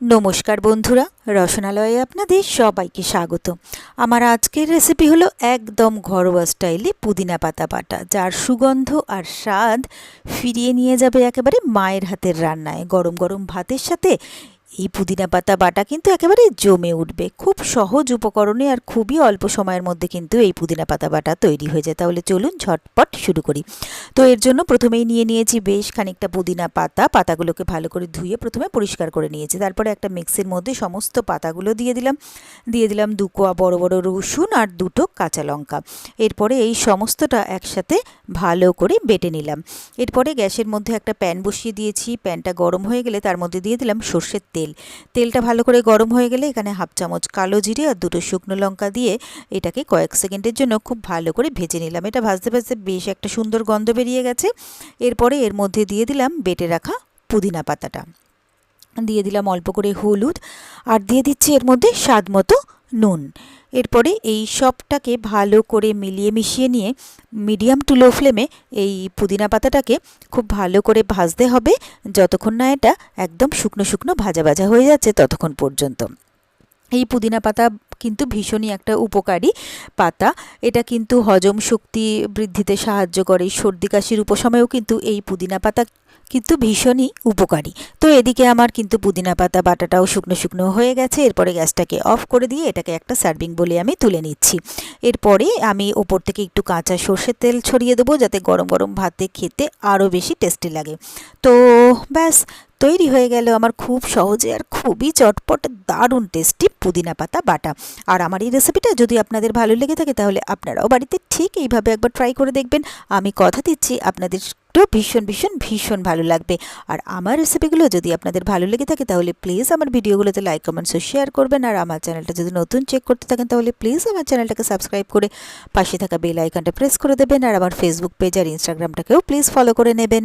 নমস্কার বন্ধুরা, রসনালয়ে আপনাদের সবাইকে স্বাগত। আমার আজকের রেসিপি হলো একদম ঘরোয়া স্টাইলে পুদিনা পাতা বাটা, যার সুগন্ধ আর স্বাদ ফিরিয়ে নিয়ে যাবে একেবারে মায়ের হাতের রান্নায়। গরম গরম ভাতের সাথে এই পুদিনা পাতা বাটা কিন্তু একেবারে জমে উঠবে। খুব সহজ উপকরণে আর খুবই অল্প সময়ের মধ্যে কিন্তু এই পুদিনা পাতা বাটা তৈরি হয়ে যায়। তাহলে চলুন ঝটপট শুরু করি। তো এর জন্য প্রথমেই নিয়ে নিয়েছি বেশ খানিকটা পুদিনা পাতা। পাতাগুলোকে ভালো করে ধুয়ে প্রথমে পরিষ্কার করে নিয়েছি। তারপরে একটা মিক্সির মধ্যে সমস্ত পাতাগুলো দিয়ে দিলাম। দিয়ে দিলাম দু কোয়া বড় বড় রসুন আর দুটো কাঁচা লঙ্কা। এরপরে এই সমস্তটা একসাথে ভালো করে বেটে নিলাম। এরপরে গ্যাসের মধ্যে একটা প্যান বসিয়ে দিয়েছি। প্যানটা গরম হয়ে গেলে তার মধ্যে দিয়ে দিলাম সর্ষের তেল। তেলটা ভালো করে গরম হয়ে গেলে এখানে হাফ চামচ কালো জিরে আর দুটো শুকনো লঙ্কা দিয়ে এটাকে কয়েক সেকেন্ডের জন্য খুব ভালো করে ভেজে নিলাম। এটা ভাজতে ভাজতে বেশ একটা সুন্দর গন্ধ বেরিয়ে গেছে। এরপরে এর মধ্যে দিয়ে দিলাম বেটে রাখা পুদিনা পাতাটা। দিয়ে দিলাম অল্প করে হলুদ আর দিয়ে দিচ্ছি এর মধ্যে স্বাদ মতো নুন। এরপরে এই সবটাকে ভালো করে মিলিয়ে মিশিয়ে নিয়ে মিডিয়াম টু লো ফ্লেমে এই পুদিনা পাতাটাকে খুব ভালো করে ভাজতে হবে যতক্ষণ না এটা একদম শুকনো শুকনো ভাজা ভাজা হয়ে যাচ্ছে ততক্ষণ পর্যন্ত। এই পুদিনা পাতা কিন্তু ভীষণই একটা উপকারী পাতা। এটা কিন্তু হজম শক্তি বৃদ্ধিতে সাহায্য করে, সর্দি কাশির উপশমেও কিন্তু এই পুদিনা পাতা কিন্তু ভীষণই উপকারী। তো এদিকে আমার কিন্তু পুদিনা পাতা, বাটাটাও শুকনো শুকনো হয়ে গেছে। এরপরে গ্যাসটাকে অফ করে দিয়ে এটাকে একটা সার্ভিং বলে আমি তুলে নিচ্ছি। এরপরে আমি ওপর থেকে একটু কাঁচা সর্ষের তেল ছড়িয়ে দেবো যাতে গরম গরম ভাতে খেতে আরও বেশি টেস্টি লাগে। তো ব্যাস তৈরি হয়ে গেল আমার খুব সহজে আর খুবই চটপট, দারুণ টেস্টি পুদিনা পাতা বাটা। আর আমার এই রেসিপিটা যদি আপনাদের ভালো লেগে থাকে তাহলে আপনারাও বাড়িতে ঠিক এইভাবে একবার ট্রাই করে দেখবেন। আমি কথা দিচ্ছি, আপনাদের ভীষণ ভীষণ ভীষণ ভালো লাগবে। আর আমার রেসিপিগুলো যদি আপনাদের ভালো লেগে থাকে তাহলে প্লিজ আমার ভিডিওগুলোতে লাইক কমেন্টস ও শেয়ার করবেন। আর আমার চ্যানেলটা যদি নতুন চেক করতে থাকেন তাহলে প্লিজ আমার চ্যানেলটাকে সাবস্ক্রাইব করে পাশে থাকা বেল আইকনটা প্রেস করে দেবেন। আর আমার ফেসবুক পেজ আর ইনস্টাগ্রামটাকেও প্লিজ ফলো করে নেবেন।